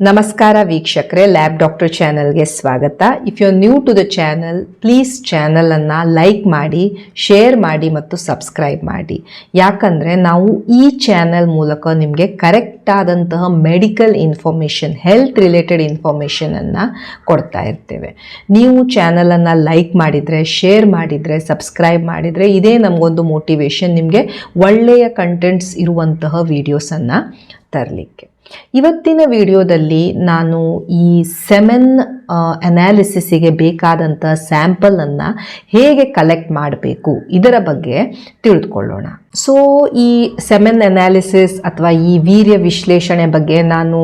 ನಮಸ್ಕಾರ ವೀಕ್ಷಕರೇ lab doctor ಚಾನಲ್ಗೆ ಸ್ವಾಗತ. If you new to the channel please ಚಾನಲನ್ನು ಲೈಕ್ ಮಾಡಿ ಶೇರ್ ಮಾಡಿ ಮತ್ತು ಸಬ್ಸ್ಕ್ರೈಬ್ ಮಾಡಿ. ಯಾಕಂದರೆ ನಾವು ಈ ಚಾನಲ್ ಮೂಲಕ ನಿಮಗೆ ಕರೆಕ್ಟ್ ಆದಂತಹ ಮೆಡಿಕಲ್ ಇನ್ಫಾರ್ಮೇಷನ್ ಹೆಲ್ತ್ ರಿಲೇಟೆಡ್ ಇನ್ಫಾರ್ಮೇಷನನ್ನು ಕೊಡ್ತಾ ಇರ್ತೇವೆ. ನೀವು ಚಾನಲನ್ನು ಲೈಕ್ ಮಾಡಿದರೆ ಶೇರ್ ಮಾಡಿದರೆ ಸಬ್ಸ್ಕ್ರೈಬ್ ಮಾಡಿದರೆ ಇದೇ ನಮಗೊಂದು ಮೋಟಿವೇಶನ್ ನಿಮಗೆ ಒಳ್ಳೆಯ ಕಂಟೆಂಟ್ಸ್ ಇರುವಂತಹ ವೀಡಿಯೋಸನ್ನು ತರಲಿಕ್ಕೆ. ಇವತ್ತಿನ ವಿಡಿಯೋದಲ್ಲಿ ನಾನು ಈ ಸೆಮೆನ್ ಅನಾಲಿಸಿಸಿಗೆ ಬೇಕಾದಂಥ ಸ್ಯಾಂಪಲನ್ನು ಹೇಗೆ ಕಲೆಕ್ಟ್ ಮಾಡಬೇಕು ಇದರ ಬಗ್ಗೆ ತಿಳಿದುಕೊಳ್ಳೋಣ ಸೊ ಈ ಸೆಮೆನ್ ಅನಾಲಿಸಿಸ್ ಅಥವಾ ಈ ವೀರ್ಯ ವಿಶ್ಲೇಷಣೆ ಬಗ್ಗೆ ನಾನು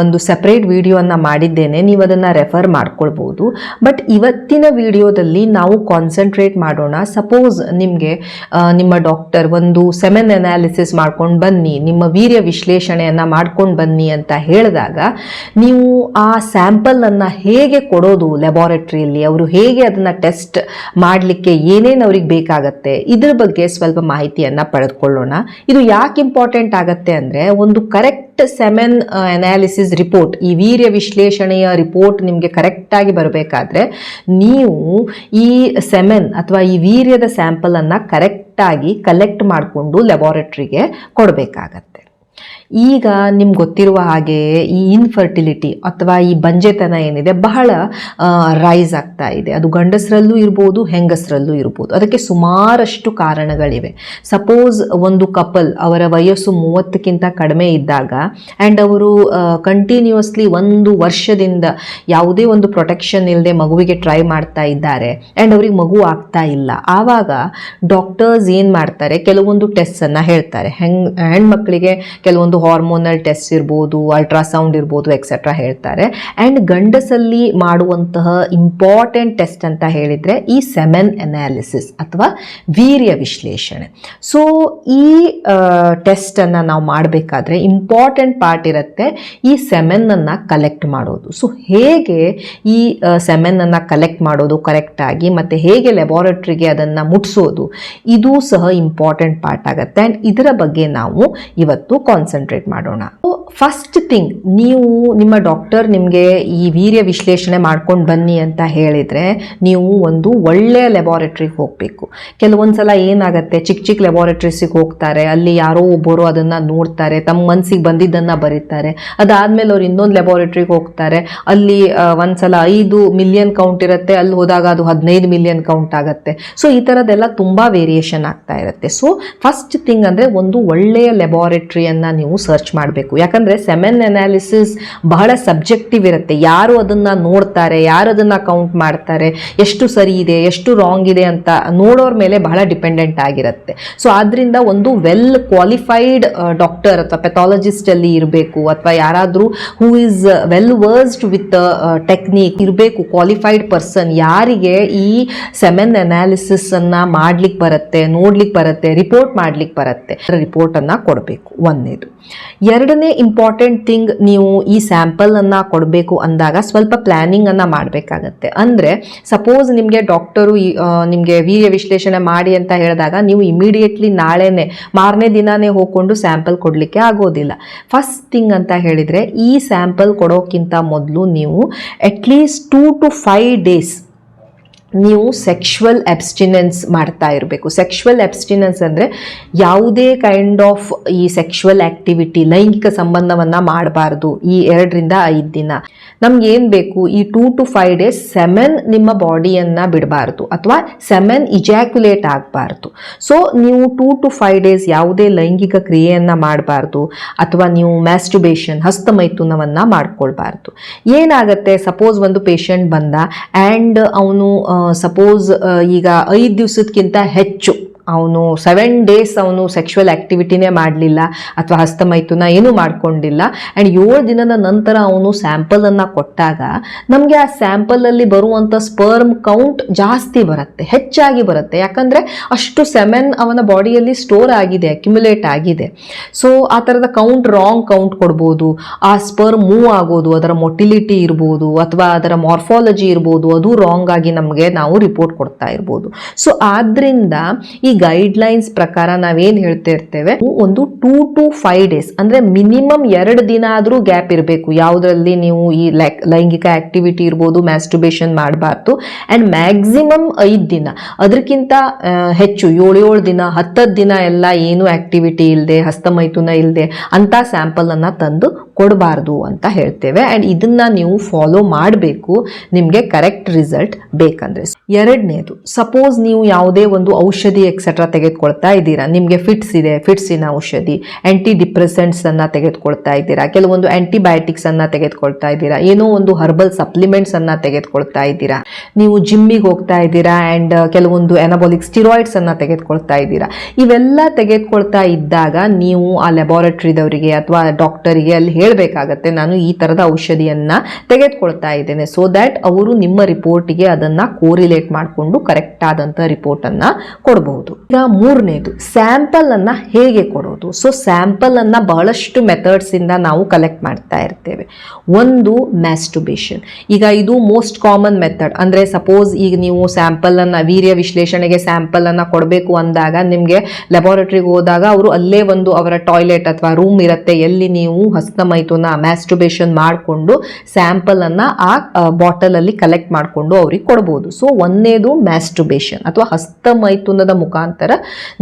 ಒಂದು ಸಪ್ರೇಟ್ ವಿಡಿಯೋನ ಮಾಡಿದ್ದೇನೆ. ನೀವು ಅದನ್ನು ರೆಫರ್ ಮಾಡ್ಕೊಳ್ಬೋದು. ಬಟ್ ಇವತ್ತಿನ ವಿಡಿಯೋದಲ್ಲಿ ನಾವು ಕಾನ್ಸಂಟ್ರೇಟ್ ಮಾಡೋಣ. ಸಪೋಸ್ ನಿಮಗೆ ನಿಮ್ಮ ಡಾಕ್ಟರ್ ಒಂದು ಸೆಮೆನ್ ಅನಾಲಿಸಿಸ್ ಮಾಡ್ಕೊಂಡು ಬನ್ನಿ, ನಿಮ್ಮ ವೀರ್ಯ ವಿಶ್ಲೇಷಣೆಯನ್ನು ಮಾಡ್ಕೊಂಡು ಬನ್ನಿ ಅಂತ ಹೇಳಿದಾಗ, ನೀವು ಆ ಸ್ಯಾಂಪಲನ್ನು ಹೇಗೆ ಕೊಡೋದು ಲೆಬಾರೆಟ್ರಿಯಲ್ಲಿ ಅವರು ಹೇಗೆ ಅದನ್ನು ಟೆಸ್ಟ್ ಮಾಡಲಿಕ್ಕೆ ಏನೇನು ಅವ್ರಿಗೆ ಬೇಕಾಗತ್ತೆ? ಇದ್ರ ಬಗ್ಗೆ ಸ್ವಲ್ಪ ಮಾಹಿತಿಯನ್ನು ಪಡೆದುಕೊಳ್ಳೋಣ. ಇದು ಯಾಕೆ ಇಂಪಾರ್ಟೆಂಟ್ ಆಗುತ್ತೆ ಅಂದರೆ, ಒಂದು ಸೆಮೆನ್ ಅನಾಲಿಸಿಸ್ ರಿಪೋರ್ಟ್ ಈ ವೀರ್ಯ ವಿಶ್ಲೇಷಣೆಯ ರಿಪೋರ್ಟ್ ನಿಮಗೆ ಕರೆಕ್ಟಾಗಿ ಬರಬೇಕಾದ್ರೆ ನೀವು ಈ ಸೆಮೆನ್ ಅಥವಾ ಈ ವೀರ್ಯದ ಸ್ಯಾಂಪಲನ್ನು ಕರೆಕ್ಟಾಗಿ ಕಲೆಕ್ಟ್ ಮಾಡಿಕೊಂಡು ಲೆಬಾರೆಟ್ರಿಗೆ ಕೊಡಬೇಕಾಗತ್ತೆ. ಈಗ ನಿಮ್ಗೆ ಗೊತ್ತಿರುವ ಹಾಗೆ ಈ ಇನ್ಫರ್ಟಿಲಿಟಿ ಅಥವಾ ಈ ಬಂಜೆತನ ಏನಿದೆ, ಬಹಳ ರೈಸ್ ಆಗ್ತಾ ಇದೆ. ಅದು ಗಂಡಸರಲ್ಲೂ ಇರ್ಬೋದು, ಹೆಂಗಸರಲ್ಲೂ ಇರ್ಬೋದು. ಅದಕ್ಕೆ ಸುಮಾರಷ್ಟು ಕಾರಣಗಳಿವೆ. ಸಪೋಸ್ ಒಂದು ಕಪಲ್ ಅವರ ವಯಸ್ಸು ಮೂವತ್ತಕ್ಕಿಂತ ಕಡಿಮೆ ಇದ್ದಾಗ ಆ್ಯಂಡ್ ಅವರು ಕಂಟಿನ್ಯೂಸ್ಲಿ ಒಂದು ವರ್ಷದಿಂದ ಯಾವುದೇ ಒಂದು ಪ್ರೊಟೆಕ್ಷನ್ ಇಲ್ಲದೆ ಮಗುವಿಗೆ ಟ್ರೈ ಮಾಡ್ತಾ ಇದ್ದಾರೆ ಆ್ಯಂಡ್ ಅವ್ರಿಗೆ ಮಗು ಆಗ್ತಾ ಇಲ್ಲ. ಆವಾಗ ಡಾಕ್ಟರ್ಸ್ ಏನು ಮಾಡ್ತಾರೆ? ಕೆಲವೊಂದು ಟೆಸ್ಟನ್ನು ಹೇಳ್ತಾರೆ. ಹೆಂಗ್, ಹೆಣ್ಮಕ್ಳಿಗೆ ಕೆಲವೊಂದು ಹಾರ್ಮೋನಲ್ ಟೆಸ್ಟ್ ಇರ್ಬೋದು ಅಲ್ಟ್ರಾಸೌಂಡ್ ಇರ್ಬೋದು ಎಕ್ಸೆಟ್ರಾ ಹೇಳ್ತಾರೆ. ಆ್ಯಂಡ್ ಗಂಡಸಲ್ಲಿ ಮಾಡುವಂತಹ ಇಂಪಾರ್ಟೆಂಟ್ ಟೆಸ್ಟ್ ಅಂತ ಹೇಳಿದರೆ ಈ ಸೆಮೆನ್ ಅನಾಲಿಸಿಸ್ ಅಥವಾ ವೀರ್ಯ ವಿಶ್ಲೇಷಣೆ. ಸೊ ಈ ಟೆಸ್ಟನ್ನು ನಾವು ಮಾಡಬೇಕಾದ್ರೆ ಇಂಪಾರ್ಟೆಂಟ್ ಪಾರ್ಟ್ ಇರುತ್ತೆ ಈ ಸೆಮೆನ್ನನ್ನು ಕಲೆಕ್ಟ್ ಮಾಡೋದು. ಸೊ ಹೇಗೆ ಈ ಸೆಮೆನ್ನನ್ನು ಕಲೆಕ್ಟ್ ಮಾಡೋದು ಕರೆಕ್ಟಾಗಿ ಮತ್ತು ಹೇಗೆ ಲ್ಯಾಬಾರೆಟ್ರಿಗೆ ಅದನ್ನು ಮುಟ್ಸೋದು, ಇದು ಸಹ ಇಂಪಾರ್ಟೆಂಟ್ ಪಾರ್ಟ್ ಆಗುತ್ತೆ. ಆ್ಯಂಡ್ ಇದರ ಬಗ್ಗೆ ನಾವು ಇವತ್ತು ಕಾನ್ಸಂಟ್ರೇಟ್ ಮಾಡೋಣ. ಫಸ್ಟ್ ಥಿಂಗ್ ನೀವು ನಿಮ್ಮ ಡಾಕ್ಟರ್ ನಿಮಗೆ ಈ ವೀರ್ಯ ವಿಶ್ಲೇಷಣೆ ಮಾಡ್ಕೊಂಡು ಬನ್ನಿ ಅಂತ ಹೇಳಿದರೆ ನೀವು ಒಂದು ಒಳ್ಳೆಯ ಲೆಬಾರೇಟ್ರಿಗೆ ಹೋಗಬೇಕು. ಕೆಲವೊಂದು ಸಲ ಏನಾಗುತ್ತೆ ಚಿಕ್ಕ ಚಿಕ್ಕ ಲೆಬಾರೇಟ್ರೀಸಿಗೆ ಹೋಗ್ತಾರೆ, ಅಲ್ಲಿ ಯಾರೋ ಒಬ್ಬರು ಅದನ್ನು ನೋಡ್ತಾರೆ, ತಮ್ಮ ಮನಸ್ಸಿಗೆ ಬಂದಿದ್ದನ್ನು ಬರೀತಾರೆ. ಅದಾದಮೇಲೆ ಅವ್ರು ಇನ್ನೊಂದು ಲೆಬಾರೇಟ್ರಿಗೆ ಹೋಗ್ತಾರೆ. ಅಲ್ಲಿ ಒಂದು ಸಲ ಐದು ಮಿಲಿಯನ್ ಕೌಂಟ್ ಇರುತ್ತೆ ಅಲ್ಲಿ ಹೋದಾಗ ಅದು ಹದಿನೈದು ಮಿಲಿಯನ್ ಕೌಂಟ್ ಆಗುತ್ತೆ. ಸೊ ಈ ಥರದ್ದೆಲ್ಲ ತುಂಬ ವೇರಿಯೇಷನ್ ಆಗ್ತಾ ಇರುತ್ತೆ. ಸೊ ಫಸ್ಟ್ ಥಿಂಗ್ ಅಂದರೆ ಒಂದು ಒಳ್ಳೆಯ ಲೆಬಾರೇಟ್ರಿಯನ್ನು ನೀವು ಸರ್ಚ್ ಮಾಡಬೇಕು. ಯಾಕಂದರೆ ಸೆಮೆನ್ ಅನಾಲಿಸಿಸ್ ಬಹಳ ಸಬ್ಜೆಕ್ಟಿವ್ ಇರುತ್ತೆ. ಯಾರು ಅದನ್ನು ನೋಡ್ತಾರೆ, ಯಾರು ಅದನ್ನು ಕೌಂಟ್ ಮಾಡ್ತಾರೆ, ಎಷ್ಟು ಸರಿ ಇದೆ, ಎಷ್ಟು ರಾಂಗ್ ಇದೆ ಅಂತ ನೋಡೋರ ಮೇಲೆ ಬಹಳ ಡಿಪೆಂಡೆಂಟ್ ಆಗಿರುತ್ತೆ. ಸೊ ಆದ್ದರಿಂದ ಒಂದು ವೆಲ್ ಕ್ವಾಲಿಫೈಡ್ ಡಾಕ್ಟರ್ ಅಥವಾ ಪೆಥಾಲಜಿಸ್ಟ್ ಅಲ್ಲಿ ಇರಬೇಕು, ಅಥವಾ ಯಾರಾದರೂ who is well versed with technique ಇರಬೇಕು ಕ್ವಾಲಿಫೈಡ್ ಪರ್ಸನ್ ಯಾರಿಗೆ ಈ ಸೆಮೆನ್ ಅನಾಲಿಸಿಸ್ ಅನ್ನ ಮಾಡ್ಲಿಕ್ಕೆ ಬರುತ್ತೆ ನೋಡ್ಲಿಕ್ಕೆ ಬರುತ್ತೆ ರಿಪೋರ್ಟ್ ಮಾಡ್ಲಿಕ್ಕೆ ಬರುತ್ತೆ ರಿಪೋರ್ಟ್ ಅನ್ನ ಕೊಡಬೇಕು. ಒಂದನೇದು ಎರಡನೇ ಇಂಪಾರ್ಟೆಂಟ್ ಥಿಂಗ್ ನೀವು ಈ ಸ್ಯಾಂಪಲನ್ನು ಕೊಡಬೇಕು ಅಂದಾಗ ಸ್ವಲ್ಪ ಪ್ಲ್ಯಾನಿಂಗನ್ನು ಮಾಡಬೇಕಾಗತ್ತೆ. ಅಂದರೆ ಸಪೋಸ್ ನಿಮಗೆ ಡಾಕ್ಟರು ನಿಮಗೆ ವೀರ್ಯ ವಿಶ್ಲೇಷಣೆ ಮಾಡಿ ಅಂತ ಹೇಳಿದಾಗ ನೀವು ಇಮಿಡಿಯೇಟ್ಲಿ ನಾಳೆನೇ, ಮಾರನೇ ದಿನನೇ ಹೋಗ್ಕೊಂಡು ಸ್ಯಾಂಪಲ್ ಕೊಡಲಿಕ್ಕೆ ಆಗೋದಿಲ್ಲ. ಫಸ್ಟ್ ಥಿಂಗ್ ಅಂತ ಹೇಳಿದರೆ ಈ ಸ್ಯಾಂಪಲ್ ಕೊಡೋಕ್ಕಿಂತ ಮೊದಲು ನೀವು at least two to five days ನೀವು ಸೆಕ್ಷುವಲ್ ಅಬ್ಸ್ಟಿನೆನ್ಸ್ ಮಾಡ್ತಾ ಇರಬೇಕು. ಸೆಕ್ಷುವಲ್ ಅಬ್ಸ್ಟಿನೆನ್ಸ್ ಅಂದರೆ ಯಾವುದೇ ಕೈಂಡ್ ಆಫ್ ಈ ಸೆಕ್ಷುವಲ್ ಆ್ಯಕ್ಟಿವಿಟಿ ಲೈಂಗಿಕ ಸಂಬಂಧವನ್ನು ಮಾಡಬಾರ್ದು ಈ ಎರಡರಿಂದ ಐದು ದಿನ. ನಮ್ಗೆ ಏನು ಬೇಕು? ಈ two to five days semen ನಿಮ್ಮ ಬಾಡಿಯನ್ನು ಬಿಡಬಾರ್ದು ಅಥವಾ ಸೆಮೆನ್ ಇಜಾಕ್ಯುಲೇಟ್ ಆಗಬಾರ್ದು. ಸೊ ನೀವು ಟೂ ಟು ಫೈವ್ ಡೇಸ್ ಯಾವುದೇ ಲೈಂಗಿಕ ಕ್ರಿಯೆಯನ್ನು ಮಾಡಬಾರ್ದು ಅಥವಾ ನೀವು ಮ್ಯಾಸ್ಟುಬೇಷನ್ ಹಸ್ತಮೈಥುನವನ್ನು ಮಾಡ್ಕೊಳ್ಬಾರ್ದು. ಏನಾಗುತ್ತೆ? ಸಪೋಸ್ ಒಂದು ಪೇಷಂಟ್ ಬಂದ ಆ್ಯಂಡ್ ಅವನು ಸಪೋಸ್ ಈಗ ಐದು ದಿವಸಕ್ಕಿಂತ ಹೆಚ್ಚು. ಅವನು ಸೆವೆನ್ ಡೇಸ್ ಅವನು ಸೆಕ್ಷುವಲ್ ಆ್ಯಕ್ಟಿವಿಟಿನೇ ಮಾಡಲಿಲ್ಲ ಅಥವಾ ಹಸ್ತಮೈಥುನ ಏನೂ ಮಾಡ್ಕೊಂಡಿಲ್ಲ. ಆ್ಯಂಡ್ ಏಳು ದಿನದ ನಂತರ ಅವನು ಸ್ಯಾಂಪಲನ್ನು ಕೊಟ್ಟಾಗ ನಮಗೆ ಆ ಸ್ಯಾಂಪಲಲ್ಲಿ ಬರುವಂಥ ಸ್ಪರ್ಮ್ ಕೌಂಟ್ ಜಾಸ್ತಿ ಬರುತ್ತೆ, ಹೆಚ್ಚಾಗಿ ಬರುತ್ತೆ. ಯಾಕಂದರೆ ಅಷ್ಟು ಸೆಮೆನ್ ಅವನ ಬಾಡಿಯಲ್ಲಿ ಸ್ಟೋರ್ ಆಗಿದೆ ಅಕ್ಯುಮುಲೇಟ್ ಆಗಿದೆ. ಸೊ ಆ ಥರದ ಕೌಂಟ್ ರಾಂಗ್ ಕೌಂಟ್ ಕೊಡ್ಬೋದು. ಆ ಸ್ಪರ್ಮ್ ಮೂವ್ ಆಗೋದು, ಅದರ ಮೊಟಿಲಿಟಿ ಇರ್ಬೋದು, ಅಥವಾ ಅದರ ಮಾರ್ಫಾಲಜಿ ಇರ್ಬೋದು, ಅದು ರಾಂಗ್ ಆಗಿ ನಮಗೆ ನಾವು ರಿಪೋರ್ಟ್ ಕೊಡ್ತಾ ಇರ್ಬೋದು. ಸೊ ಆದ್ರಿಂದ ಗೈಡ್ಲೈನ್ಸ್ ಪ್ರಕಾರ ನಾವೇನ್ ಹೇಳ್ತಾ ಇರ್ತೇವೆ ಒಂದು ಟೂ ಟು ಫೈವ್ ಡೇಸ್ ಅಂದ್ರೆ ಮಿನಿಮಮ್ ಎರಡು ದಿನ ಆದ್ರೂ ಗ್ಯಾಪ್ ಇರಬೇಕು. ಯಾವ್ದ್ರಲ್ಲಿ ನೀವು ಈ ಲೈಂಗಿಕ ಆಕ್ಟಿವಿಟಿ ಇರ್ಬೋದು ಮ್ಯಾಸ್ಟುಬೇಷನ್ ಮಾಡಬಾರ್ದು ಅಂಡ್ ಮ್ಯಾಕ್ಸಿಮಮ್ ಐದು ದಿನ. ಅದಕ್ಕಿಂತ ಹೆಚ್ಚು, ಏಳು ಏಳು ದಿನ ಹತ್ತತ್ತು ದಿನ ಎಲ್ಲ ಏನು ಆಕ್ಟಿವಿಟಿ ಇಲ್ಲದೆ ಹಸ್ತಮೈಥುನ ಇಲ್ಲದೆ ಅಂತ ಸ್ಯಾಂಪಲ್ ಅನ್ನ ತಂದು ಕೊಡಬಾರ್ದು ಅಂತ ಹೇಳ್ತೇವೆ. ಅಂಡ್ ಇದನ್ನ ನೀವು ಫಾಲೋ ಮಾಡಬೇಕು. ನಿಮಗೆ ಕರೆಕ್ಟ್ ರಿಸಲ್ಟ್ ಬೇಕಂದ್ರೆ. ಎರಡನೇದು ಸಪೋಸ್ ನೀವು ಯಾವುದೇ ಒಂದು ಔಷಧಿ ಎಕ್ಸೆಟ್ರಾ ತೆಗೆದುಕೊಳ್ತಾ ಇದ್ದೀರಾ? ನಿಮಗೆ ಫಿಟ್ಸ್ ಇದೆ ಫಿಟ್ಸಿನ ಔಷಧಿ ಆ್ಯಂಟಿ ಡಿಪ್ರೆಸೆಂಟ್ಸನ್ನು ತೆಗೆದುಕೊಳ್ತಾ ಇದ್ದೀರಾ? ಕೆಲವೊಂದು ಆ್ಯಂಟಿಬಯೋಟಿಕ್ಸನ್ನು ತೆಗೆದುಕೊಳ್ತಾ ಇದ್ದೀರಾ? ಏನೋ ಒಂದು ಹರ್ಬಲ್ ಸಪ್ಲಿಮೆಂಟ್ಸನ್ನು ತೆಗೆದುಕೊಳ್ತಾ ಇದ್ದೀರಾ? ನೀವು ಜಿಮ್ಮಿಗೆ ಹೋಗ್ತಾ ಇದ್ದೀರಾ ಆ್ಯಂಡ್ ಕೆಲವೊಂದು ಎನಬಾಲಿಕ್ ಸ್ಟಿರಾಯ್ಡ್ಸನ್ನು ತೆಗೆದುಕೊಳ್ತಾ ಇದ್ದೀರಾ? ಇವೆಲ್ಲ ತೆಗೆದುಕೊಳ್ತಾ ಇದ್ದಾಗ ನೀವು ಆ ಲೆಬಾರೆಟ್ರಿದವರಿಗೆ ಅಥವಾ ಡಾಕ್ಟರಿಗೆ ಅಲ್ಲಿ ಹೇಳಬೇಕಾಗತ್ತೆ, ನಾನು ಈ ಥರದ ಔಷಧಿಯನ್ನು ತೆಗೆದುಕೊಳ್ತಾ ಇದ್ದೇನೆ. ಸೊ ದ್ಯಾಟ್ ಅವರು ನಿಮ್ಮ ರಿಪೋರ್ಟಿಗೆ ಅದನ್ನು ಕೋರಿಲೇಟ್ ಮಾಡಿಕೊಂಡು ಕರೆಕ್ಟ್ ಆದಂತ ರಿಪೋರ್ಟ್ ಅನ್ನ ಕೊಡಬಹುದು ಈಗ ಮೂರನೇದು ಸ್ಯಾಂಪಲ್ ಅನ್ನ ಹೇಗೆ ಕೊಡೋದು? ಸೊ ಸ್ಯಾಂಪಲ್ ಅನ್ನ ಬಹಳಷ್ಟು ಮೆಥಡ್ಸ್ ಇಂದ ನಾವು ಕಲೆಕ್ಟ್ ಮಾಡ್ತಾ ಇರ್ತೇವೆ. ಒಂದು ಮ್ಯಾಸ್ಟುಬೇಷನ್ ಈಗ ಇದು ಮೋಸ್ಟ್ ಕಾಮನ್ ಮೆಥಡ್ ಅಂದ್ರೆ ಸಪೋಸ್ ಈಗ ನೀವು ಸ್ಯಾಂಪಲ್ ಅನ್ನ, ವೀರ್ಯ ವಿಶ್ಲೇಷಣೆಗೆ ಸ್ಯಾಂಪಲ್ ಅನ್ನ ಕೊಡಬೇಕು ಅಂದಾಗ ನಿಮಗೆ ಲ್ಯಾಬೋರೇಟರಿಗೆ ಹೋದಾಗ ಅವರು ಅಲ್ಲೇ ಒಂದು ಅವರ ಟಾಯ್ಲೆಟ್ ಅಥವಾ ರೂಮ್ ಇರುತ್ತೆ. ಎಲ್ಲಿ ನೀವು ಹಸ್ತಮೈಥುನ ಮ್ಯಾಸ್ಟುಬೇಷನ್ ಮಾಡಿಕೊಂಡು ಸ್ಯಾಂಪಲ್ ಅನ್ನ ಆ ಬಾಟಲ್ ಅಲ್ಲಿ ಕಲೆಕ್ಟ್ ಮಾಡಿಕೊಂಡು ಅವ್ರಿಗೆ ಕೊಡ್ಬೋದು. ಸೊ ಒಂದೇದು ಮ್ಯಾಸ್ಟುಬೇಷನ್ ಅಥವಾ ಹಸ್ತಮೈಥುನದ ಮುಖಾಂತರ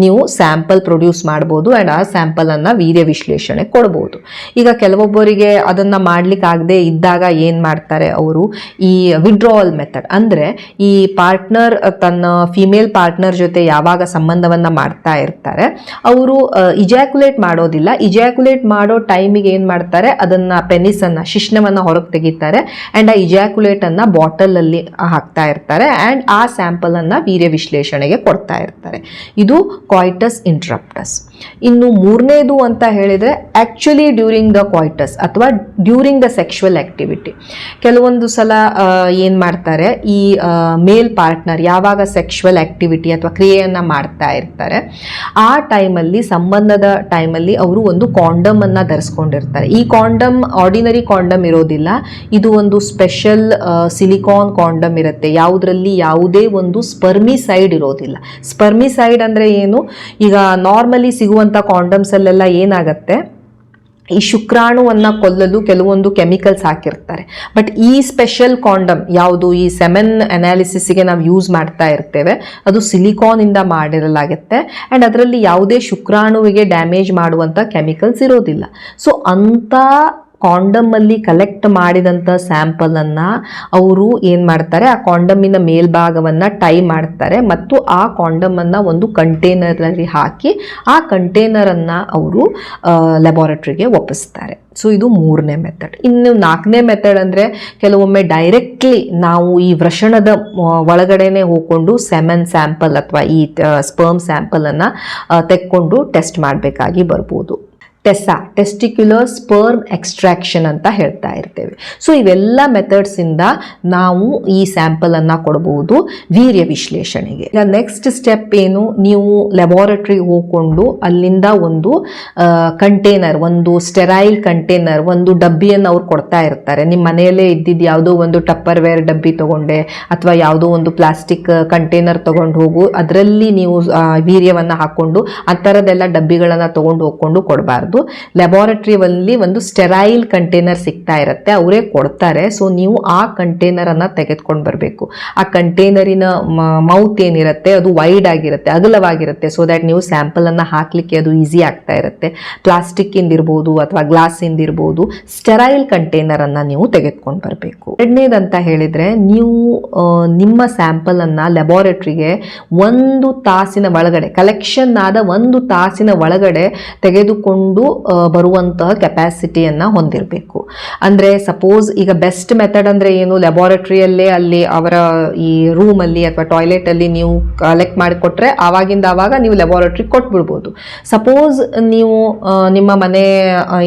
ನೀವು ಸ್ಯಾಂಪಲ್ ಪ್ರೊಡ್ಯೂಸ್ ಮಾಡ್ಬೋದು ಅಂಡ್ ಆ ಸ್ಯಾಂಪಲನ್ನು ವೀರ್ಯ ವಿಶ್ಲೇಷಣೆ ಕೊಡ್ಬೋದು. ಈಗ ಕೆಲವೊಬ್ಬರಿಗೆ ಅದನ್ನ ಮಾಡ್ಲಿಕ್ಕೆ ಆಗದೆ ಇದ್ದಾಗ ಏನು ಮಾಡ್ತಾರೆ ಅವರು? ಈ ವಿಡ್ರಾವಲ್ ಮೆಥಡ್ ಅಂದ್ರೆ ಈ ಪಾರ್ಟ್ನರ್ ತನ್ನ ಫಿಮೇಲ್ ಪಾರ್ಟ್ನರ್ ಜೊತೆ ಯಾವಾಗ ಸಂಬಂಧವನ್ನ ಮಾಡ್ತಾ ಇರ್ತಾರೆ, ಅವರು ಇಜಾಕ್ಯುಲೇಟ್ ಮಾಡೋದಿಲ್ಲ. ಇಜಾಕ್ಯುಲೇಟ್ ಮಾಡೋ ಟೈಮಿಗೆ ಏನು ಮಾಡ್ತಾರೆ? ಅದನ್ನ ಪೆನಿಸ್ ಅನ್ನ, ಶಿಶ್ನವನ್ನ ಹೊರಗೆ ತೆಗಿತಾರೆ ಅಂಡ್ ಆ ಇಜಾಕ್ಯುಲೇಟ್ ಬಾಟಲಲ್ಲಿ ಹಾಕ್ತಾ ಇರ್ತಾರೆ ಅಂಡ್ ಆ ಸ್ಯಾಂಪಲನ್ನು ವೀರ್ಯ ವಿಶ್ಲೇಷಣೆಗೆ ಕೊಡ್ತಾ ಇರ್ತಾರೆ. ಇದು ಕಾಯ್ಟಸ್ ಇಂಟ್ರಪ್ಟಸ್ ಇನ್ನು ಮೂರನೇದು ಅಂತ ಹೇಳಿದ್ರೆ ಆ್ಯಕ್ಚುಲಿ ಡ್ಯೂರಿಂಗ್ ದ ಕ್ವಾಯ್ಟಸ್ ಅಥವಾ ಡ್ಯೂರಿಂಗ್ ದ ಸೆಕ್ಷುವಲ್ ಆ್ಯಕ್ಟಿವಿಟಿ ಕೆಲವೊಂದು ಸಲ ಏನು ಮಾಡ್ತಾರೆ, ಈ ಮೇಲ್ ಪಾರ್ಟ್ನರ್ ಯಾವಾಗ ಸೆಕ್ಷುವಲ್ ಆಕ್ಟಿವಿಟಿ ಅಥವಾ ಕ್ರಿಯೆಯನ್ನು ಮಾಡ್ತಾ ಇರ್ತಾರೆ, ಆ ಟೈಮಲ್ಲಿ ಸಂಬಂಧದ ಟೈಮಲ್ಲಿ ಅವರು ಒಂದು ಕಾಂಡಮ್ ಅನ್ನ ಧರಿಸ್ಕೊಂಡಿರ್ತಾರೆ. ಈ ಕಾಂಡಮ್ ಆರ್ಡಿನರಿ ಕಾಂಡಮ್ ಇರೋದಿಲ್ಲ. ಇದು ಒಂದು ಸ್ಪೆಷಲ್ ಸಿಲಿಕಾನ್ ಕಾಂಡಮ್ ಇರುತ್ತೆ. ಯಾವುದರಲ್ಲಿ ಯಾವುದೇ ಒಂದು ಸ್ಪರ್ಮಿಸೈಡ್ ಇರೋದಿಲ್ಲ. ಸ್ಪರ್ಮಿಸೈಡ್ ಅಂದ್ರೆ ಏನು? ಈಗ ನಾರ್ಮಲಿ ಕಾಂಡಮ್ಸ್ ಅಲ್ಲೆಲ್ಲ ಏನಾಗತ್ತೆ? ಈ ಶುಕ್ರಾಣುವನ್ನು ಕೊಲ್ಲಲು ಕೆಲವೊಂದು ಕೆಮಿಕಲ್ಸ್ ಹಾಕಿರ್ತಾರೆ. ಬಟ್ ಈ ಸ್ಪೆಷಲ್ ಕಾಂಡಮ್ ಯಾವುದು? ಈ ಸೆಮೆನ್ ಅನಾಲಿಸಿಸ್ಗೆ ನಾವು ಯೂಸ್ ಮಾಡ್ತಾ ಇರ್ತೇವೆ. ಅದು ಸಿಲಿಕಾನ್ ಇಂದ ಮಾಡಿರಲಾಗುತ್ತೆ. ಆ್ಯಂಡ್ ಅದರಲ್ಲಿ ಯಾವುದೇ ಶುಕ್ರಾಣುವಿಗೆ ಡ್ಯಾಮೇಜ್ ಮಾಡುವಂಥ ಕೆಮಿಕಲ್ಸ್ ಇರೋದಿಲ್ಲ. ಸೊ ಅಂತ ಕಾಂಡಮ್ ಅಲ್ಲಿ ಕಲೆಕ್ಟ್ ಮಾಡಿದಂಥ ಸ್ಯಾಂಪಲ್ ಅನ್ನ ಅವರು ಏನು ಮಾಡ್ತಾರೆ, ಆ ಕಾಂಡಮಿನ ಮೇಲ್ಭಾಗವನ್ನ ಟೈ ಮಾಡ್ತಾರೆ ಮತ್ತು ಆ ಕಾಂಡಮ್ ಅನ್ನ ಒಂದು ಕಂಟೈನರ್ ಅಲ್ಲಿ ಹಾಕಿ ಆ ಕಂಟೈನರ್ ಅನ್ನ ಅವರು ಲ್ಯಾಬೋರೇಟರಿಗೆ ಒಪ್ಪಿಸ್ತಾರೆ. ಸೊ ಇದು ಮೂರನೇ ಮೆಥಡ್ ಇನ್ನು ನಾಲ್ಕನೇ ಮೆಥಡ್ ಅಂದ್ರೆ ಕೆಲವೊಮ್ಮೆ ಡೈರೆಕ್ಟ್ಲಿ ನಾವು ಈ ವೃಷಣದ ಒಳಗಡೆನೆ ಹೋಗ್ಕೊಂಡು ಸೆಮೆನ್ ಸ್ಯಾಂಪಲ್ ಅಥವಾ ಈ ಸ್ಪರ್ಮ್ ಸ್ಯಾಂಪಲ್ ಅನ್ನ ತೆಕ್ಕೊಂಡು ಟೆಸ್ಟ್ ಮಾಡಬೇಕಾಗಿ ಬರ್ಬೋದು. ಟೆಸ್ಸಾ ಟೆಸ್ಟಿಕ್ಯುಲರ್ ಸ್ಪರ್ಮ್ ಎಕ್ಸ್ಟ್ರಾಕ್ಷನ್ ಅಂತ ಹೇಳ್ತಾ ಇರ್ತೇವೆ. ಸೊ ಇವೆಲ್ಲ ಮೆಥಡ್ಸಿಂದ ನಾವು ಈ ಸ್ಯಾಂಪಲನ್ನು ಕೊಡಬಹುದು ವೀರ್ಯ ವಿಶ್ಲೇಷಣೆಗೆ. ಈಗ ನೆಕ್ಸ್ಟ್ ಸ್ಟೆಪ್ ಏನು? ನೀವು ಲ್ಯಾಬೋರೇಟರಿಗೆ ಹೋಗ್ಕೊಂಡು ಅಲ್ಲಿಂದ ಒಂದು ಕಂಟೇನರ್ ಒಂದು ಸ್ಟೆರೈಲ್ ಕಂಟೇನರ್ ಒಂದು ಡಬ್ಬಿಯನ್ನು ಅವ್ರು ಕೊಡ್ತಾ ಇರ್ತಾರೆ. ನಿಮ್ಮ ಮನೆಯಲ್ಲೇ ಇದ್ದಿದ್ದು ಯಾವುದೋ ಒಂದು ಟಪ್ಪರ್ ವೇರ್ ಡಬ್ಬಿ ತಗೊಂಡೆ ಅಥವಾ ಯಾವುದೋ ಒಂದು ಪ್ಲಾಸ್ಟಿಕ್ ಕಂಟೇನರ್ ತಗೊಂಡು ಹೋಗು. ಅದರಲ್ಲಿ ನೀವು ವೀರ್ಯವನ್ನು ಹಾಕ್ಕೊಂಡು ಆ ಥರದ್ದೆಲ್ಲ ಡಬ್ಬಿಗಳನ್ನು ತಗೊಂಡು ಹೋಗ್ಕೊಂಡು ಕೊಡಬಾರ್ದು. ಲ್ಯಾಬೋರೇಟರಿಯಲ್ಲಿ ಒಂದು ಸ್ಟೆರೈಲ್ ಕಂಟೈನರ್ ಸಿಗ್ತಾ ಇರುತ್ತೆ, ಅವರೇ ಕೊಡ್ತಾರೆ. ಸೊ ನೀವು ಆ ಕಂಟೈನರ್ ಅನ್ನ ತೆಗೆದುಕೊಂಡು ಬರಬೇಕು. ಆ ಕಂಟೈನರಿನ ಮೌತ್ ಏನಿರುತ್ತೆ, ಅದು ವೈಡ್ ಆಗಿರುತ್ತೆ, ಅಗಲವಾಗಿರುತ್ತೆ ಸೊ ದ್ಯಾಟ್ ನೀವು ಸ್ಯಾಂಪಲ್ ಅನ್ನ ಹಾಕ್ಲಿಕ್ಕೆ ಅದು ಈಸಿ ಆಗ್ತಾ ಇರುತ್ತೆ. ಪ್ಲಾಸ್ಟಿಕ್ ಇಂದಿರ್ಬೋದು ಅಥವಾ ಗ್ಲಾಸ್ ಇಂದಿರ್ಬೋದು ಸ್ಟೆರೈಲ್ ಕಂಟೈನರ್ ಅನ್ನ ನೀವು ತೆಗೆದುಕೊಂಡು ಬರಬೇಕು. ಎರಡನೇದಂತ ಹೇಳಿದ್ರೆ, ನೀವು ನಿಮ್ಮ ಸ್ಯಾಂಪಲ್ ಅನ್ನ ಲ್ಯಾಬೋರೇಟರಿಗೆ ಒಂದು ತಾಸಿನ ಒಳಗಡೆ ಕಲೆಕ್ಷನ್ ಆದ ಒಂದು ತಾಸಿನ ಒಳಗಡೆ ತೆಗೆದುಕೊಂಡು ಆ, ಬರುವಂತಹ ಕೆಪ್ಯಾಸಿಟಿಯನ್ನು ಹೊಂದಿರಬೇಕು. ಅಂದರೆ ಸಪೋಸ್ ಈಗ ಬೆಸ್ಟ್ ಮೆಥಡ್ ಅಂದರೆ ಏನು? ಲೆಬಾರೆಟ್ರಿಯಲ್ಲೇ ಅಲ್ಲಿ ಅವರ ಈ ರೂಮಲ್ಲಿ ಅಥವಾ ಟಾಯ್ಲೆಟಲ್ಲಿ ನೀವು ಕಲೆಕ್ಟ್ ಮಾಡಿಕೊಟ್ರೆ ಆವಾಗಿಂದ ಆವಾಗ ನೀವು ಲೆಬಾರೆಟ್ರಿ ಕೊಟ್ಬಿಡ್ಬೋದು. ಸಪೋಸ್ ನೀವು ನಿಮ್ಮ ಮನೆ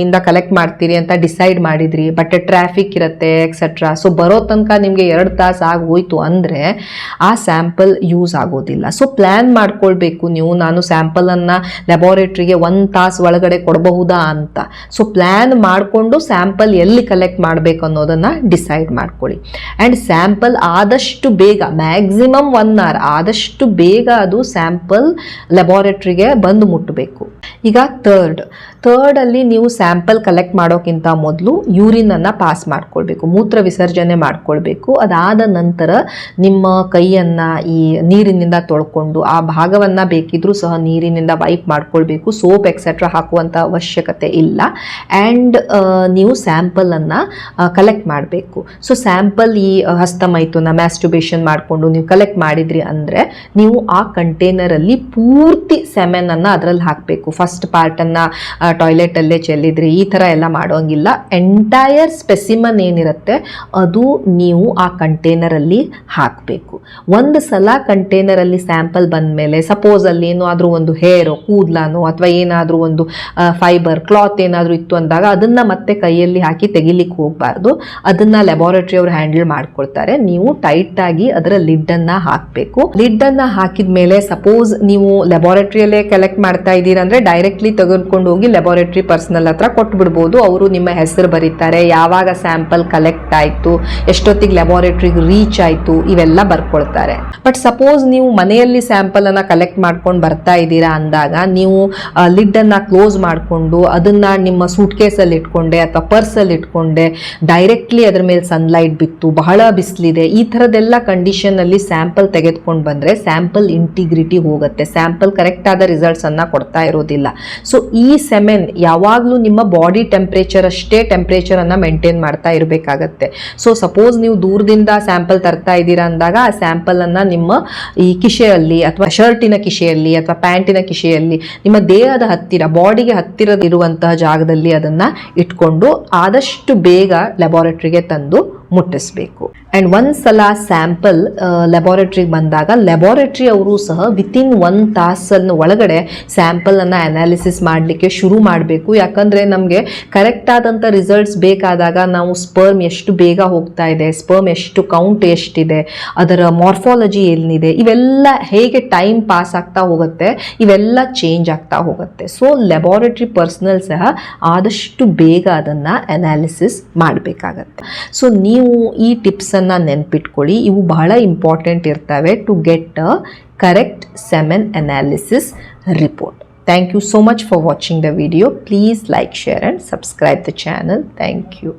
ಇಂದ ಕಲೆಕ್ಟ್ ಮಾಡ್ತೀರಿ ಅಂತ ಡಿಸೈಡ್ ಮಾಡಿದ್ರಿ ಬಟ್ ಟ್ರಾಫಿಕ್ ಇರುತ್ತೆ ಎಕ್ಸೆಟ್ರಾ ಸೊ ಬರೋ ತನಕ ನಿಮಗೆ ಎರಡು ತಾಸು ಆಗೋಯ್ತು ಅಂದರೆ ಆ ಸ್ಯಾಂಪಲ್ ಯೂಸ್ ಆಗೋದಿಲ್ಲ. ಸೊ ಪ್ಲಾನ್ ಮಾಡ್ಕೊಳ್ಬೇಕು ನೀವು. ನಾನು ಸ್ಯಾಂಪಲನ್ನು ಲೆಬಾರೆಟ್ರಿಗೆ ಒಂದು ತಾಸು ಒಳಗಡೆ ಕೊಡಬಹುದು ಮಾಡಬಹುದಾ ಅಂತ. ಸೊ ಪ್ಲ್ಯಾನ್ ಮಾಡಿಕೊಂಡು ಸ್ಯಾಂಪಲ್ ಎಲ್ಲಿ ಕಲೆಕ್ಟ್ ಮಾಡಬೇಕು ಅನ್ನೋದನ್ನು ಡಿಸೈಡ್ ಮಾಡ್ಕೊಳ್ಳಿ. ಆ್ಯಂಡ್ ಸ್ಯಾಂಪಲ್ ಆದಷ್ಟು ಬೇಗ ಮ್ಯಾಕ್ಸಿಮಮ್ ಒನ್ ಅವರ್ ಆದಷ್ಟು ಬೇಗ ಅದು ಸ್ಯಾಂಪಲ್ ಲೆಬಾರೆಟ್ರಿಗೆ ಬಂದು ಮುಟ್ಟಬೇಕು ಈಗ ಥರ್ಡ್ ಥರ್ಡಲ್ಲಿ ನೀವು ಸ್ಯಾಂಪಲ್ ಕಲೆಕ್ಟ್ ಮಾಡೋಕ್ಕಿಂತ ಮೊದಲು ಯೂರಿನನ್ನು ಪಾಸ್ ಮಾಡ್ಕೊಳ್ಬೇಕು. ಮೂತ್ರ ವಿಸರ್ಜನೆ ಮಾಡ್ಕೊಳ್ಬೇಕು. ಅದಾದ ನಂತರ ನಿಮ್ಮ ಕೈಯನ್ನು ಈ ನೀರಿನಿಂದ ತೊಳ್ಕೊಂಡು ಆ ಭಾಗವನ್ನು ಬೇಕಿದ್ರೂ ಸಹ ನೀರಿನಿಂದ ವೈಪ್ ಮಾಡ್ಕೊಳ್ಬೇಕು. ಸೋಪ್ ಎಕ್ಸೆಟ್ರಾ ಹಾಕುವಂಥ ಅವಶ್ಯಕತೆ ಇಲ್ಲ. ಆ್ಯಂಡ್ ನೀವು ಸ್ಯಾಂಪಲನ್ನು ಕಲೆಕ್ಟ್ ಮಾಡಬೇಕು. ಸೊ ಸ್ಯಾಂಪಲ್ ಈ ಹಸ್ತಮೈಥುನ ಮ್ಯಾಸ್ಟುಬೇಷನ್ ಮಾಡಿಕೊಂಡು ನೀವು ಕಲೆಕ್ಟ್ ಮಾಡಿದ್ರಿ ಅಂದರೆ ನೀವು ಆ ಕಂಟೈನರಲ್ಲಿ ಪೂರ್ತಿ ಸೆಮೆನನ್ನು ಅದರಲ್ಲಿ ಹಾಕಬೇಕು. ಫಸ್ಟ್ ಪಾರ್ಟನ್ನು ಟಾಯ್ಲೆಟಲ್ಲೇ ಚೆಲ್ಲಿದ್ರಿ ಈ ಥರ ಎಲ್ಲ ಮಾಡೋಂಗಿಲ್ಲ. ಎಂಟೈರ್ ಸ್ಪೆಸಿಮನ್ ಏನಿರುತ್ತೆ, ಅದು ನೀವು ಆ ಕಂಟೈನರಲ್ಲಿ ಹಾಕಬೇಕು. ಒಂದು ಸಲ ಕಂಟೈನರಲ್ಲಿ ಸ್ಯಾಂಪಲ್ ಬಂದ ಮೇಲೆ ಸಪೋಸ್ ಅಲ್ಲಿ ಏನಾದರೂ ಒಂದು ಹೇರೋ ಕೂದಲಾನೋ ಅಥವಾ ಏನಾದರೂ ಒಂದು ಫೈಬರ್ ಕ್ಲಾತ್ ಏನಾದರೂ ಇತ್ತು ಅಂದಾಗ ಅದನ್ನು ಮತ್ತೆ ಕೈಯಲ್ಲಿ ಹಾಕಿ ತೆಗಿಲಿಕ್ಕೆ ಹೋಗಬಾರ್ದು. ಅದನ್ನು ಲೆಬಾರೆಟರಿ ಅವರು ಹ್ಯಾಂಡಲ್ ಮಾಡ್ಕೊಳ್ತಾರೆ. ನೀವು ಟೈಟಾಗಿ ಅದರ ಲಿಡ್ಡನ್ನು ಹಾಕಬೇಕು. ಲಿಡ್ಡನ್ನು ಹಾಕಿದ ಮೇಲೆ ಸಪೋಸ್ ನೀವು ಲೆಬಾರೆಟರಿಯಲ್ಲೇ ಕಲೆಕ್ಟ್ ಮಾಡ್ತಾ ಇದ್ದೀರಾ ಅಂದರೆ ಡೈರೆಕ್ಟ್ಲಿ ತೆಗೆದುಕೊಂಡು ಹೋಗಿ ಲೆಬಾರೆಟರಿ ಪರ್ಸನಲ್ ಹತ್ರ ಕೊಟ್ಬಿಡ್ಬೋದು. ಅವರು ನಿಮ್ಮ ಹೆಸರು ಬರೀತಾರೆ. ಯಾವಾಗ ಸ್ಯಾಂಪಲ್ ಕಲೆಕ್ಟ್ ಆಯಿತು, ಎಷ್ಟೊತ್ತಿಗೆ ಲೆಬಾರೆಟ್ರಿಗೆ ರೀಚ್ ಆಯಿತು, ಇವೆಲ್ಲ ಬರ್ಕೊಳ್ತಾರೆ. ಬಟ್ ಸಪೋಸ್ ನೀವು ಮನೆಯಲ್ಲಿ ಸ್ಯಾಂಪಲ್ ಅನ್ನ ಕಲೆಕ್ಟ್ ಮಾಡ್ಕೊಂಡು ಬರ್ತಾ ಇದ್ದೀರಾ ಅಂದಾಗ, ನೀವು ಲಿಡ್ಡನ್ನು ಕ್ಲೋಸ್ ಮಾಡಿಕೊಂಡು, ಅದನ್ನ ನಿಮ್ಮ ಸೂಟ್ ಕೇಸಲ್ಲಿ ಇಟ್ಕೊಂಡೆ ಅಥವಾ ಪರ್ಸಲ್ಲಿ ಇಟ್ಕೊಂಡೆ ಡೈರೆಕ್ಟ್ಲಿ ಅದ್ರ ಮೇಲೆ ಸನ್ಲೈಟ್ ಬಿತ್ತು, ಬಹಳ ಬಿಸಿಲಿದೆ, ಈ ಥರದ್ದೆಲ್ಲ ಕಂಡೀಷನಲ್ಲಿ ಸ್ಯಾಂಪಲ್ ತೆಗೆದುಕೊಂಡು ಬಂದರೆ ಸ್ಯಾಂಪಲ್ ಇಂಟಿಗ್ರಿಟಿ ಹೋಗುತ್ತೆ. ಸ್ಯಾಂಪಲ್ ಕರೆಕ್ಟ್ ಆದ ರಿಸಲ್ಟ್ಸನ್ನು ಕೊಡ್ತಾ ಇರೋದಿಲ್ಲ. ಸೊ ಈ ಸೆಮೆನ್ ಯಾವಾಗಲೂ ನಿಮ್ಮ ಬಾಡಿ ಟೆಂಪ್ರೇಚರ್ ಅಷ್ಟೇ ಟೆಂಪ್ರೇಚರನ್ನು ಮೇಂಟೈನ್ ಮಾಡ್ತಾ ಇರಬೇಕಾಗತ್ತೆ. ಸೊ ಸಪೋಸ್ ನೀವು ದೂರದಿಂದ ಸ್ಯಾಂಪಲ್ ತರ್ತಾ ಇದ್ದೀರಾ ಅಂದಾಗ ಆ ಸ್ಯಾಂಪಲನ್ನು ನಿಮ್ಮ ಈ ಕಿಶೆಯಲ್ಲಿ ಅಥವಾ ಶರ್ಟಿನ ಕಿಶೆಯಲ್ಲಿ ಅಥವಾ ಪ್ಯಾಂಟಿನ ಕಿಶೆಯಲ್ಲಿ ನಿಮ್ಮ ದೇಹದ ಹತ್ತಿರ ಬಾಡಿಗೆ ಹತ್ತಿರ ಇರುವಂತಹ ಜಾಗದಲ್ಲಿ ಅದನ್ನು ಇಟ್ಕೊಂಡು ಆದಷ್ಟು ಬೇಗ ಲೆಬಾರೆಟ್ರಿಗೆ ತಂದು ಮುಟ್ಟಿಸ್ಬೇಕು. ಆ್ಯಂಡ್ ಒಂದು ಸಲ ಸ್ಯಾಂಪಲ್ ಲೆಬೋರೆಟ್ರಿಗೆ ಬಂದಾಗ ಲೆಬೋರೆಟ್ರಿ ಅವರು ಸಹ ವಿತಿನ್ ಒನ್ ತಾಸನ್ನು ಒಳಗಡೆ ಸ್ಯಾಂಪಲನ್ನು ಅನಾಲಿಸಿಸ್ ಮಾಡಲಿಕ್ಕೆ ಶುರು ಮಾಡಬೇಕು. ಯಾಕಂದರೆ ನಮಗೆ ಕರೆಕ್ಟ್ ಆದಂತ ರಿಸಲ್ಟ್ಸ್ ಬೇಕಾದಾಗ ನಾವು ಸ್ಪರ್ಮ್ ಎಷ್ಟು ಬೇಗ ಹೋಗ್ತಾ ಇದೆ ಸ್ಪರ್ಮ್ ಎಷ್ಟು ಕೌಂಟ್ ಎಷ್ಟಿದೆ, ಅದರ ಮಾರ್ಫಾಲಜಿ ಏನಿದೆ ಇವೆಲ್ಲ ಹೇಗೆ ಟೈಮ್ ಪಾಸ್ ಆಗ್ತಾ ಹೋಗುತ್ತೆ, ಇವೆಲ್ಲ ಚೇಂಜ್ ಆಗ್ತಾ ಹೋಗುತ್ತೆ. ಸೊ ಲೆಬೋರೆಟ್ರಿ ಪರ್ಸನಲ್ ಸಹ ಆದಷ್ಟು ಬೇಗ ಅದನ್ನು ಅನಾಲಿಸಿಸ್ ಮಾಡಬೇಕಾಗತ್ತೆ. ಸೊ ನೀವು ನೀವು ಈ ಟಿಪ್ಸನ್ನು ನೆನಪಿಟ್ಕೊಳ್ಳಿ. ಇವು ಬಹಳ ಇಂಪಾರ್ಟೆಂಟ್ ಇರ್ತವೆ to get a correct semen analysis report. Thank you so much for watching the video. Please like, share and subscribe the channel. Thank you.